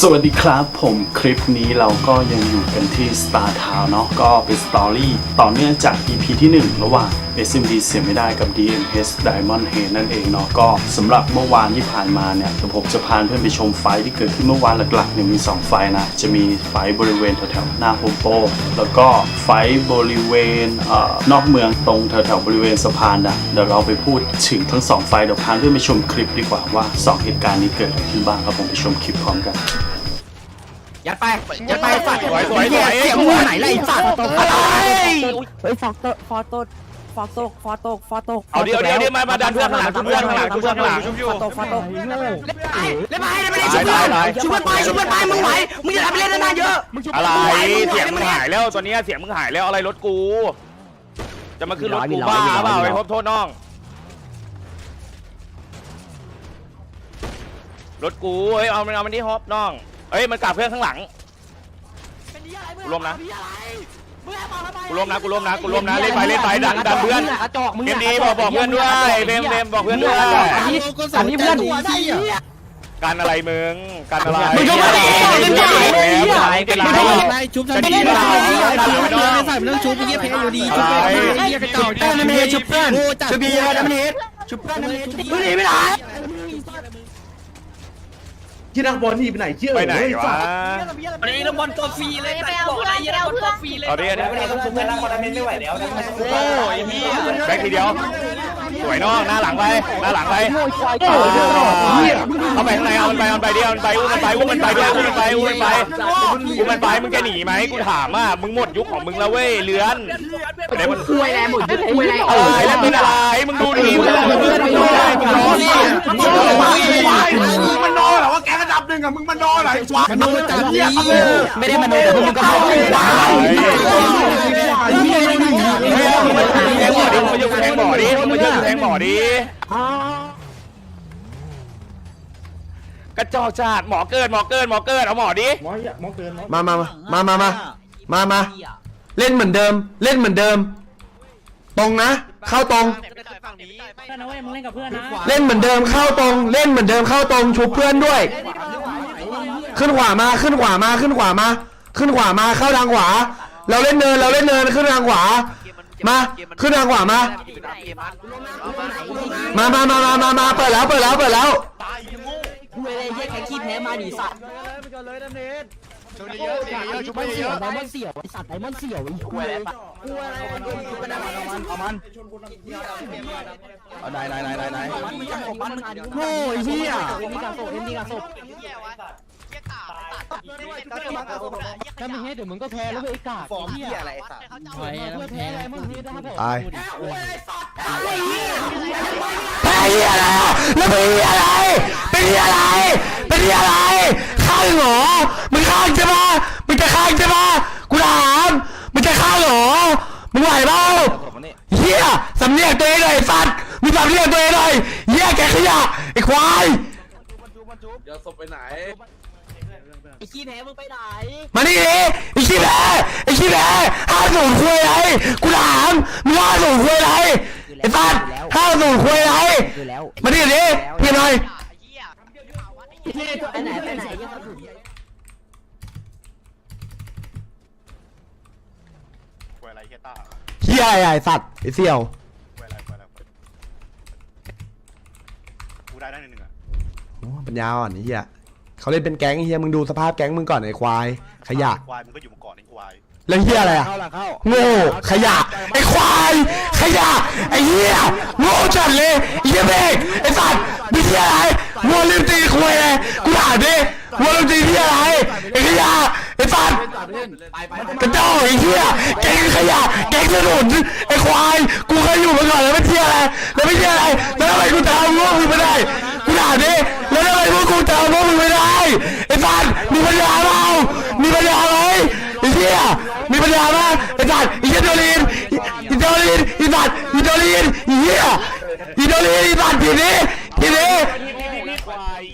สวัสดีครับผมคลิปนี้เราก็ยังอยู่กันที่ Star Town เนาะก็เป็นสตอรี่ต่อเนื่องจาก EP ที่ 1 ระหว่าง SMD เสียไม่ได้กับ DMH Diamond Head นั่นเองเนาะก็สำหรับเมื่อวานที่ผ่านมาเนี่ยเดี๋ยวผมจะพาเพื่อนไปชมไฟที่เกิดขึ้นเมื่อวานหลักๆเนี่ยมี 2 ไฟนะ จะมีไฟบริเวณแถวๆหน้าโฮมโปรแล้วก็ไฟบริเวณเอ่อนอกเมืองตรงแถวๆบริเวณสะพานนะเดี๋ยวเราไปพูดถึงทั้งสองไฟเดี๋ยวพาเพื่อนไปชมคลิปดีกว่าว่าสองเหตุการณ์นี้เกิดอะไรขึ้นบ้างครับผมไปชมคลิปพร้อมกันยัดไปยัดไปสัตว์สวยสวยสวยเสียงมึงไหนล่ะไอ้สัตว์อะไรเฮ้ยฟอกโตฟอโต ฟอโตฟอโตฟอโตเอาเดี๋ยวเดี๋ยวเดี๋ยวมามาดันเพื่อนข้างหลังชุบเพื่อนข้างหลังชุบเพื่อนข้างหลังชุบอยู่ฟอโตฟอโตเล่นไปเล่นไปเล่นไปชุบเพื่อนชุบเพื่อนไปชุบเพื่อนไปมึงไหวมึงอย่าทำไปเล่นนานๆเยอะอะไรเสียงมึงหายแล้วตอนนี้เสียงมึงหายแล้วอะไรรถกู จะมาขึ้นรถกูบ้าเปล่าไปพบโทษน้องรถกูเฮ้ยเอามันเอามันที่ฮอปน้องเอ้ยมันกลับเพื่อนข้างหลังกูร่วมนะ กูร่วมนะกูร่วมนะกูร่วมนะเล่นไปเล่นไปดันดันเพื่อนกระจอกมึงเกมดีบอกบอกเพื่อนด้วยเบมเบมบอกเพื่อนด้วยอันนี้อันนี้เพื่อนกันอะไรมึงกันอะไรมึงก็มาดิมึงก็มาดิเป็นไรเป็นไรชุบจะดีไม่ได้ไม่ใส่เรื่องชุบเยี่ยเพลอยู่ดีชุบเยี่ยกระเก่าเพื่อนมันเฮชุบเพื่อนชุบเบียร์มันเฮชุบเพื่อนมันเฮชุบเพื่อนไม่ได้ ที่นักบอลที่ไปไหนเชื่อไปไหนวะวันนี้น้ำบอลตัวฟรีเลยแต่บอกอะไรเยอะน้ำบอลตัวฟรีเลยเอาดิเอาดิต้องชุบเพื่อนแล้วคนละเม็ดไม่ไหวแล้วโอ้ยเฮียแบกทีเดียวส วยน้องหน้าหลังไปหน้าหลังไปเอาไปข้างในเอามันไปเอามันไปเดียวมันไปอุ้มมันไปอุ้มมันไปเดียวอุ้มมันไปอุ้มมันไปอุ้มมันไปมึงจะหนีไหมกูถามอะมึงหมดยุคของมึงแล้วเว้ยเลือนไหนมันคุยแล้วหมดคุยแล้วอะไรแล้วเป็นอะไรมึงดูดิมึงดูดิมึงดูดิมึงร้อนดิมันนอนเหรอว่าแกระดับหนึ่งอะมึงมันนอนไหนวะมันโดนจับดีไม่ได้มาโดนแต่พวกมึงก็พอแทงบ่อดิมึงมาช่ วยแทงบ่อดิมึงมาช่วยแทงบ่อดิกระจอกจัดหมอเกินหมอเกินหมอเกินเอาหมอดิมามามามามามามาเล่นเหมือนเดิม เล่นเหมือนเดิม ตรงนะ เข้าตรง เพื่อนนะเว้ยมึงเล่นกับเพื่อนนะเล่นเหมือนเดิมเข้าตรง เล่นเหมือนเดิมเข้าตรงชุบเพื่อนด้วย ขึ้นขวามาขึ้นขวามาขึ้นขวามา ขึ้นขวามาเข้าทางขวา เราเล่นเนินเราเล่นเนินขึ้นทางขวา มาขึ้นทางขวามา มามามามามามาเปิดแล้วเปิดแล้วเปิดแล้วคุยอะไรเฮียแค่ขี้แพ้มาดิสัตว์ไดมอนเสี่ยวไดมอนเสี่ยวไอสัตว์ไดมอนเสี่ยวไอ้คุยอะไรปะเอาได้ได้ได้ได้ได้โง่ไอ้เหี้ยเอ็มดีกับศพเอ็มดีกับศพ ถ้ามึงเฮ้ยเดี๋ยวมึงก็แพ้แล้วไอ้กาฟอร์มเหี้ยอะไรสัตว์ไปแล้วแพ้แล้วมึงนี่ได้ครับผมตายแพ้เหี้ยอะไรอะแล้วเป็นเหี้ยอะไรเป็นเหี้ยอะไรเป็นเหี้ยอะไรข้างเหรอมึงข้างใช่ปะมึงจะข้างใช่ปะกูถามมึงจะข้างเหรอมึงไหวเปล่าเหี้ยสำเนียกตัวเองหน่อยไอ้สัตว์มึงสำเนียกตัวเองหน่อยเหี้ยแกขยะไอ้ควายไอ้ขี้แพ้มึงไปไหนมานี่ดิไอ้ขี้แพ้ไอ้ขี้แพ้ห้าสูตรคุยอะไรกูถามมึงห้าสูตรคุยอะไรไอ้สัตว์ห้าสูตรคุยอะไรอยู่แล้วมานี่ดิพี่หน่อยไปไหนไปไหนยังครับเฮียอะไรไอ้สัตว์ไอ้เสี่ยวโอ้ปัญญาอ่อนไอ้เฮีย เขาเล่นเป็นแก๊งไอ้เฮียมึงดูสภาพแก๊งมึงก่อนไอ้ควาย ขยะ ควายมึงก็อยู่มาก่อนไอ้ควายแล้วเฮียอะไรอะโง่ขยะไอ้ควาย ขยะไอ้เฮียโง่จัดเลยไอ้เฮียเบกไอ้สัตว์มีเฮียอะไรโง่ลืมตีคุยเลยกูถามดิโง่ลืมตีเฮียอะไรไอ้ขยะไอ้สัตว์กระเจ้าไอ้เฮียแกงขยะแกงถนนไอ้ควายกูเคยอยู่มาก่อนแล้วไม่เฮียอะไรแล้วไม่เฮียอะไรแล้วทำไมกูตามพวกมึงไม่ได้ กูถามดิแล้วทำไมพวกกูตามพวกมึงไม่ได้ไอ้สัตว์มีปัญญาเปล่ามีปัญญาไหมไอ้เฮียมีปัญญาไหมไอ้สัตว์ไอ้เฮียโดลินไอ้โดลินไอ้สัตว์ไอ้โดลินไอ้เฮียไอ้โดลินไอ้สัตว์ทีนี้ทีนี้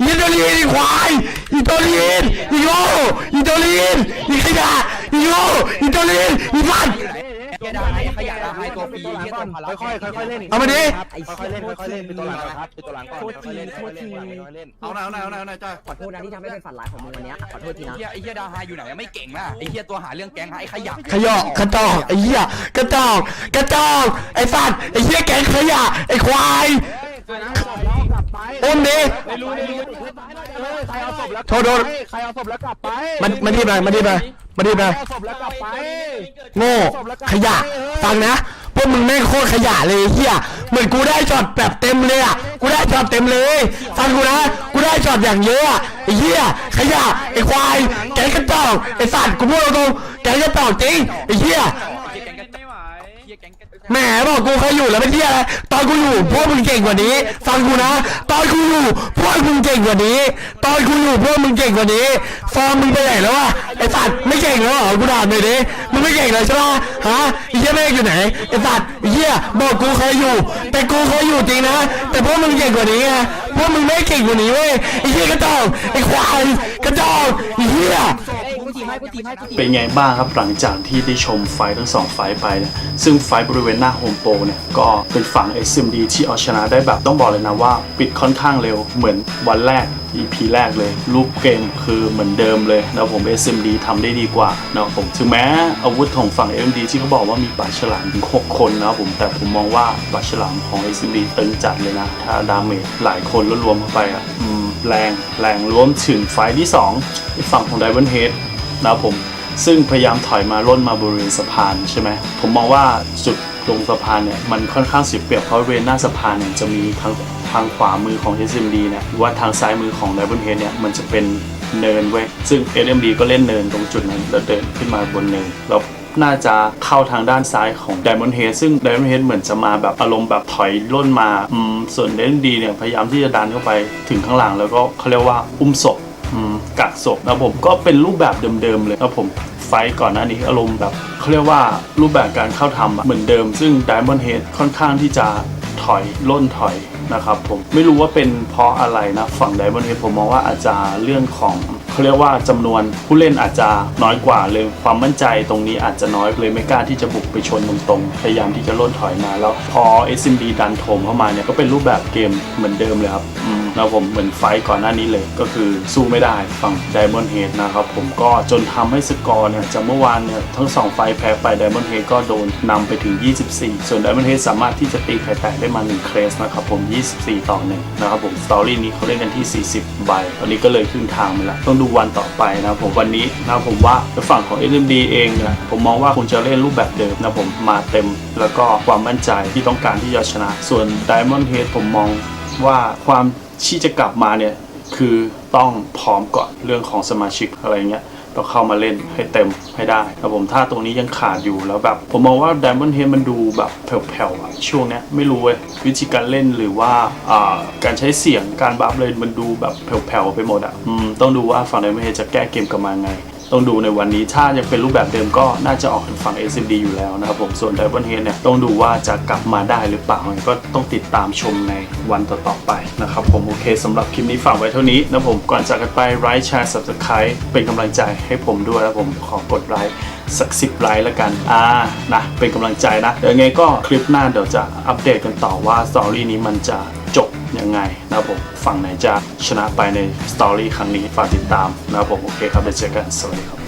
ไอ้โดลินไอ้ควายไอ้โดลินไอ้โง่ไอ้โดลินไอ้ขยะไอ้โง่ไอ้โดลินไอ้สัตว์ กียดาไอ้ขยะดาไอ้ตัวปีเฮียตัวพาราค่อยๆค่อยๆเล่นเอามาดิค่อยๆเล่นค่อยๆเล่นเป็นตัวหลังครับเป็นตัวหลังก่อนค่อยๆเล่นค่อยๆเล่นค่อยๆเล่นเอาหน่อยเอาหน่อยเอาหน่อยเอาหน่อยจ้าขอโทษนะที่ทำให้เป็นฝันร้ายของมึงวันนี้ขอโทษทีนะไอ้เฮียดาไฮอยู่ไหนไม่เก่งนะไอ้เฮียตัวหาเรื่องแก๊งไอ้ขยะขยะกระจอกไอ้เหี้ยกระจอกกระจอกไอ้สัตว์ไอ้เหี้ยแกงขยะไอ้ควายอุ้มดิโทษโทษใครเอาศพแล้วกลับไปมันมันดีไปมันดีไป มันดีไปเอาศพแล้วกลับไปโง่ขยะฟังนะพวกมึงแม่งโคตรขยะเลยไอ้เฮียเหมือนกูได้ช็อตแบบเต็มเลยอะกูได้ช็อตเต็มเลยฟังกูนะกูได้ช็อตอย่างเยอะอะไอ้เฮียขยะไอ้ควายแกงกระจอกไอ้สัตว์กูพูดตรงๆแกงกระจอกจริงไอ้เฮีย แหมบอกกูเคยอยู่แล้วเป็นที่อะไรตอนกูอยู่พวกมึงเก่งกว่านี้ ฟังกูนะ ตอนกูอยู่พวกมึงเก่งกว่านี้ ตอนกูอยู่พวกมึงเก่งกว่านี้ ฟอร์มมึงไปไหนแล้ววะไอ้สัตว์ไม่เก่งแล้วเหรอกูถามหน่อยดิมึงไม่เก่งเลยใช่ปะฮะไอ้เหี้ยเมฆอยู่ไหนไอ้สัตว์ไอ้เหี้ยบอกกูเคยอยู่ แต่กูเคยอยู่จริงนะ แต่พวกมึงเก่งกว่านี้ไงพวกมึงไม่เก่งกว่านี้เว้ยไอ้เหี้ยกระจอกไอ้ควายกระจอกไอ้เหี้ยูตีให้กูตีให้กูตีเป็นไงบ้างครับหลังจากที่ได้ชมไฟทั้งสองไฟไปนี่ยซึ่งไฟบริเวณหน้าโฮมโปรเนี่ยก็เป็นฝั่ง SMD ที่เอาชนะได้แบบต้องบอกเลยนะว่าปิดค่อนข้างเร็วเหมือนวันแรก EP แรกเลย รูปเกมคือเหมือนเดิมเลยนะผม SMD ทำได้ดีกว่านะผมถึงแม้อาวุธของฝั่ง SMD ที่เขาบอกว่ามีปาฉลามถึง6คนนะผมแต่ผมมองว่าปาฉลามของ SMD ตึงจัดเลยนะ ถ้าดาเมจหลายคนรวมเข้าไปอะแรงแรงรวมถึงไฟที่สองฝั่งของ Diamond Head นะครับผมซึ่งพยายามถอยมาล่นมาบริเวณสะพานใช่ไหมผมมองว่าจุดลงสะพานเนี่ยมันค่อนข้างเสียเปรียบเพราะบริเวณหน้าสะพานเนี่ยจะมีทางทางขวามือของ SMD เนี่ยหรือว่าทางซ้ายมือของ d i a m o n d Head เนี่ยมันจะเป็นเนินเว้ยซึ่ง SMD ก็เล่นเนินตรงจุดนั้นแล้วเดินขึ้นมาบนเนินแล้วน่าจะเข้าทางด้านซ้ายของ Diamond Head ซึ่ง Diamond Head เหมือนจะมาแบบอารมณ์แบบถอยล่นมาอืมส่วน SMD เนี่ยพยายามที่จะดันเข้าไปถึงข้างหลังแล้วก็เขาเรียกว่าอุ้มศพ กักศพนะผมก็เป็นรูปแบบเดิมๆเลยนะผมไฟก่อนหน้านี้อารมณ์แบบเขาเรียกว่ารูปแบบการเข้าทำเหมือนเดิม ซึ่ง Diamond Head ค่อนข้างที่จะถอยล่นถอยนะครับผมไม่รู้ว่าเป็นเพราะอะไรนะฝั่ง Diamond Head ผมมองว่าอาจจะเรื่องของเขาเรียกว่าจำนวนผู้เล่นอาจจะน้อยกว่าเลยความมั่นใจตรงนี้อาจจะน้อยเลยไม่กล้าที่จะบุกไปชนตรงๆพยายามที่จะล่นถอยมาแล้วพอ SMD ดันโถมเข้ามาเนี่ยก็เป็นรูปแบบเกมเหมือนเดิมเลยครับอืมแล้วผมเหมือนไฟก่อนหน้านี้เลยก็คือสู้ไม่ได้ฝั่ง Diamond Head นะครับผมก็จนทำให้สกอร์เนี่ยจากเมื่อวานเนี่ยทั้ง 2 ไฟแพ้ไป Diamond Head ก็โดนนำไปถึง 24 ส่วน Diamond Head สามารถที่จะตีไข่แตกได้มา1เครสนะครับผม 24 ต่อ1นะครับผมสตอรี่นี้เขาเล่นกันที่ 40 ใบตอนนี้ก็เลยครึ่งทางไปแล้วต้องดูวันต่อไปนะครับผมวันนี้นะผมว่าฝั่งของ SMD เองเนี่ยผมมองว่าคงจะเล่นรูปแบบเดิมนะผมมาเต็ม แล้วก็ความมั่นใจที่ต้องการที่จะชนะ ส่วน Diamond Head ผมมองว่าความ ที่จะกลับมาเนี่ยคือต้องพร้อมก่อนเรื่องของสมาชิกอะไรเงี้ยเราเข้ามาเล่นให้เต็มให้ได้แล้วผมถ้าตรงนี้ยังขาดอยู่แล้วแบบ ผมมองว่า Diamond h e a มันดูแบบแผ่วๆอะช่วงเนี้ยไม่รู้เว้ยวิธีการเล่นหรือว่าการใช้เสียงการบัฟเลยมันดูแบบแผ่วๆไปหมดอะอต้องดูว่าฝั่ง Diamond h e a จะแก้เกมกลับมาไง ต้องดูในวันนี้ถ้ายังเป็นรูปแบบเดิมก็น่าจะออกทางฝั่ง SMD อยู่แล้วนะครับผมส่วน Diamond Head เนี่ยต้องดูว่าจะกลับมาได้หรือเปล่าก็ต้องติดตามชมในวันต่อๆไปนะครับผมโอเคสำหรับคลิปนี้ฝากไว้เท่านี้นะผมก่อนจากกันไปไลค์แชร์ Subscribe เป็นกำลังใจให้ผมด้วยแล้วผมขอกดไลค์สักสิบไลค์แล้วกัน อ่า นะ เป็นกำลังใจนะ เดี๋ยวยังไงก็คลิปหน้าเดี๋ยวจะอัปเดตกันต่อว่าสตอรี่นี้มันจะจบยังไงนะครับผม ฝั่งไหนจะ ชนะไปในสตอรี่ครั้งนี้ฝากติดตามนะครับผมโอเคครับเดี๋ยวเจอกันสวัสดีครับ